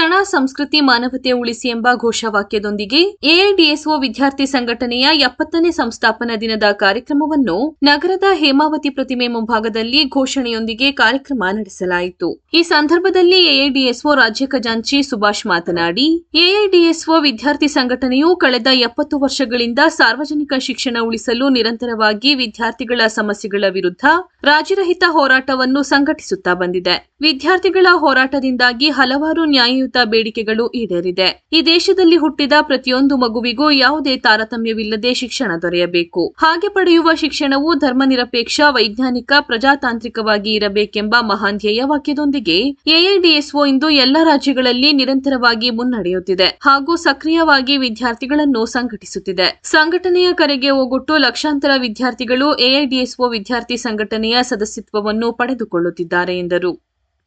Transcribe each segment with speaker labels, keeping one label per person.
Speaker 1: ಶಿಕ್ಷಣ, ಸಂಸ್ಕೃತಿ, ಮಾನವತೆ ಉಳಿಸಿ ಎಂಬ ಘೋಷವಾಕ್ಯದೊಂದಿಗೆ ಎಐಡಿಎಸ್ಒ ವಿದ್ಯಾರ್ಥಿ ಸಂಘಟನೆಯ ಎಪ್ಪತ್ತನೇ ಸಂಸ್ಥಾಪನಾ ದಿನದ ಕಾರ್ಯಕ್ರಮವನ್ನು ನಗರದ ಹೇಮಾವತಿ ಪ್ರತಿಮೆ ಮುಂಭಾಗದಲ್ಲಿ ಘೋಷಣೆಯೊಂದಿಗೆ ಕಾರ್ಯಕ್ರಮ ನಡೆಸಲಾಯಿತು. ಈ ಸಂದರ್ಭದಲ್ಲಿ ಎಐಡಿಎಸ್ಒ ರಾಜ್ಯ ಖಜಾಂಚಿ ಸುಭಾಷ್ ಮಾತನಾಡಿ, ಎಐಡಿಎಸ್ಒ ವಿದ್ಯಾರ್ಥಿ ಸಂಘಟನೆಯು ಕಳೆದ ಎಪ್ಪತ್ತು ವರ್ಷಗಳಿಂದ ಸಾರ್ವಜನಿಕ ಶಿಕ್ಷಣ ಉಳಿಸಲು ನಿರಂತರವಾಗಿ ವಿದ್ಯಾರ್ಥಿಗಳ ಸಮಸ್ಯೆಗಳ ವಿರುದ್ಧ ರಾಜ್ಯರಹಿತ ಹೋರಾಟವನ್ನು ಸಂಘಟಿಸುತ್ತಾ ಬಂದಿದೆ. ವಿದ್ಯಾರ್ಥಿಗಳ ಹೋರಾಟದಿಂದಾಗಿ ಹಲವಾರು ನ್ಯಾಯಯುತ ಬೇಡಿಕೆಗಳು ಈಡೇರಿದೆ. ಈ ದೇಶದಲ್ಲಿ ಹುಟ್ಟಿದ ಪ್ರತಿಯೊಂದು ಮಗುವಿಗೂ ಯಾವುದೇ ತಾರತಮ್ಯವಿಲ್ಲದೆ ಶಿಕ್ಷಣ ದೊರೆಯಬೇಕು. ಹಾಗೆ ಪಡೆಯುವ ಶಿಕ್ಷಣವು ಧರ್ಮನಿರಪೇಕ್ಷ, ವೈಜ್ಞಾನಿಕ, ಪ್ರಜಾತಾಂತ್ರಿಕವಾಗಿ ಇರಬೇಕೆಂಬ ಮಹಾನ್ ಧ್ಯೇಯ ವಾಕ್ಯದೊಂದಿಗೆ ಎಐಡಿಎಸ್ಒ ಇಂದು ಎಲ್ಲ ರಾಜ್ಯಗಳಲ್ಲಿ ನಿರಂತರವಾಗಿ ಮುನ್ನಡೆಯುತ್ತಿದೆ ಹಾಗೂ ಸಕ್ರಿಯವಾಗಿ ವಿದ್ಯಾರ್ಥಿಗಳನ್ನು ಸಂಘಟಿಸುತ್ತಿದೆ. ಸಂಘಟನೆಯ ಕರೆಗೆ ಓಗೊಟ್ಟು ಲಕ್ಷಾಂತರ ವಿದ್ಯಾರ್ಥಿಗಳು ಎಐಡಿಎಸ್ಒ ವಿದ್ಯಾರ್ಥಿ ಸಂಘಟನೆಯ ಸದಸ್ಯತ್ವವನ್ನು ಪಡೆದುಕೊಳ್ಳುತ್ತಿದ್ದಾರೆ ಎಂದರು.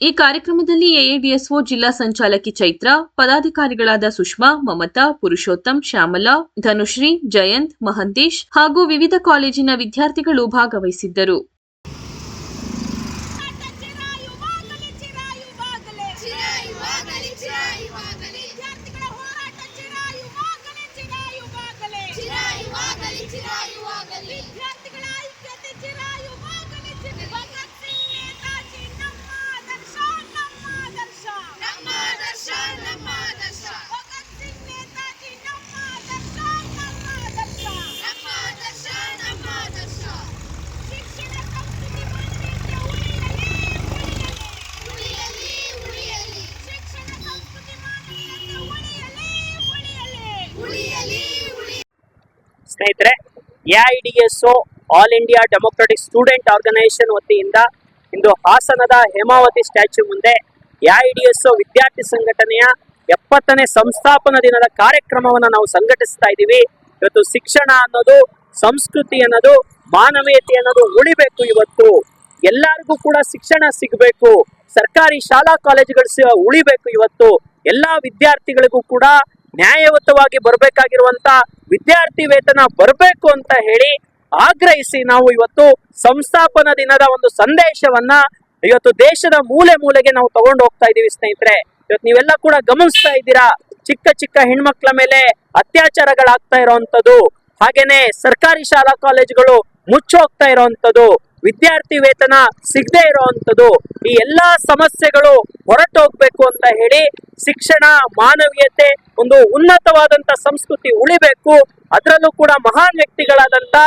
Speaker 1: ಈ ಕಾರ್ಯಕ್ರಮದಲ್ಲಿ ಎಐಡಿಎಸ್ಒ ಜಿಲ್ಲಾ ಸಂಚಾಲಕಿ ಚೈತ್ರ, ಪದಾಧಿಕಾರಿಗಳಾದ ಸುಷ್ಮಾ, ಮಮತಾ, ಪುರುಷೋತ್ತಮ್, ಶ್ಯಾಮಲಾ, ಧನುಶ್ರೀ, ಜಯಂತ್, ಮಹಂತೇಶ್ ಹಾಗೂ ವಿವಿಧ ಕಾಲೇಜಿನ ವಿದ್ಯಾರ್ಥಿಗಳು ಭಾಗವಹಿಸಿದ್ದರು.
Speaker 2: ಸ್ನೇಹಿತರೆ ಒ All India Democratic Student Organisation ವತಿಯಿಂದ ಇಂದು ಹಾಸನದ ಹೇಮಾವತಿ ಸ್ಟ್ಯಾಚ್ಯೂ ಮುಂದೆ ಎಐಡಿಎಸ್ಒ ವಿದ್ಯಾರ್ಥಿ ಸಂಘಟನೆಯ ಎಪ್ಪತ್ತನೇ ಸಂಸ್ಥಾಪನಾ ದಿನದ ಕಾರ್ಯಕ್ರಮವನ್ನು ನಾವು ಸಂಘಟಿಸ್ತಾ ಇದ್ದೀವಿ. ಇವತ್ತು ಶಿಕ್ಷಣ ಅನ್ನೋದು, ಸಂಸ್ಕೃತಿ ಅನ್ನೋದು, ಮಾನವೀಯತೆ ಅನ್ನೋದು ಉಳಿಬೇಕು ಇವತ್ತು. ಎಲ್ಲರಿಗೂ ಕೂಡ ಶಿಕ್ಷಣ ಸಿಗಬೇಕು. ಸರ್ಕಾರಿ ಶಾಲಾ ಕಾಲೇಜುಗಳು ಉಳಿಬೇಕು ಇವತ್ತು. ಎಲ್ಲಾ ವಿದ್ಯಾರ್ಥಿಗಳಿಗೂ ಕೂಡ ನ್ಯಾಯಯುತವಾಗಿ ಬರಬೇಕಾಗಿರುವಂತ ವಿದ್ಯಾರ್ಥಿ ವೇತನ ಬರಬೇಕು ಅಂತ ಹೇಳಿ ಆಗ್ರಹಿಸಿ ನಾವು ಇವತ್ತು ಸಂಸ್ಥಾಪನ ದಿನದ ಒಂದು ಸಂದೇಶವನ್ನ ಇವತ್ತು ದೇಶದ ಮೂಲೆ ಮೂಲೆಗೆ ನಾವು ತಗೊಂಡು ಹೋಗ್ತಾ ಇದೀವಿ ಸ್ನೇಹಿತರೆ. ಇವತ್ತು ನೀವೆಲ್ಲ ಕೂಡ ಗಮನಿಸ್ತಾ ಇದ್ದೀರಾ? ಚಿಕ್ಕ ಚಿಕ್ಕ ಹೆಣ್ಮಕ್ಳ ಮೇಲೆ ಅತ್ಯಾಚಾರಗಳಾಗ್ತಾ ಇರೋವಂಥದ್ದು ಹಾಗೇನೆ ಸರ್ಕಾರಿ ಶಾಲಾ ಕಾಲೇಜುಗಳು ಮುಚ್ಚೋಗ್ತಾ ಇರೋವಂಥದ್ದು ವಿದ್ಯಾರ್ಥಿ ವೇತನ ಸಿಗದೆ ಇರೋವಂಥದ್ದು ಈ ಎಲ್ಲಾ ಸಮಸ್ಯೆಗಳು ಹೊರಟೋಗ್ಬೇಕು ಅಂತ ಹೇಳಿ ಶಿಕ್ಷಣ, ಮಾನವೀಯತೆ ಒಂದು ಉನ್ನತವಾದಂತ ಸಂಸ್ಕೃತಿ ಉಳಿಬೇಕು. ಅದರಲ್ಲೂ ಕೂಡ ಮಹಾನ್ ವ್ಯಕ್ತಿಗಳಾದಂತ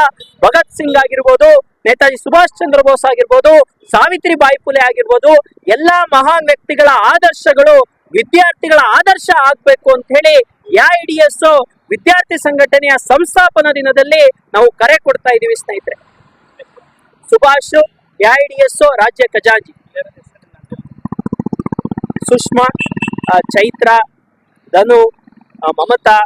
Speaker 2: ಭಗತ್ ಸಿಂಗ್ ಆಗಿರ್ಬೋದು, ನೇತಾಜಿ ಸುಭಾಷ್ ಚಂದ್ರ ಬೋಸ್ ಆಗಿರ್ಬೋದು ಸಾವಿತ್ರಿ ಬಾಯಿ ಫುಲೆ ಆಗಿರ್ಬೋದು, ಎಲ್ಲಾ ಮಹಾನ್ ವ್ಯಕ್ತಿಗಳ ಆದರ್ಶಗಳು ವಿದ್ಯಾರ್ಥಿಗಳ ಆದರ್ಶ ಆಗ್ಬೇಕು ಅಂತ ಹೇಳಿ ಎಐಡಿಎಸ್ ವಿದ್ಯಾರ್ಥಿ ಸಂಘಟನೆಯ ಸಂಸ್ಥಾಪನಾ ದಿನದಲ್ಲಿ ನಾವು ಕರೆ ಕೊಡ್ತಾ ಇದೀವಿ ಸ್ನೇಹಿತರೆ. ಸುಭಾಷ್ ಎಐಡಿಎಸ್ ರಾಜ್ಯ ಖಜಾಂಚಿ. ಸುಷ್ಮಾ ಚೈತ್ರ ಧನು ಮಮತಾ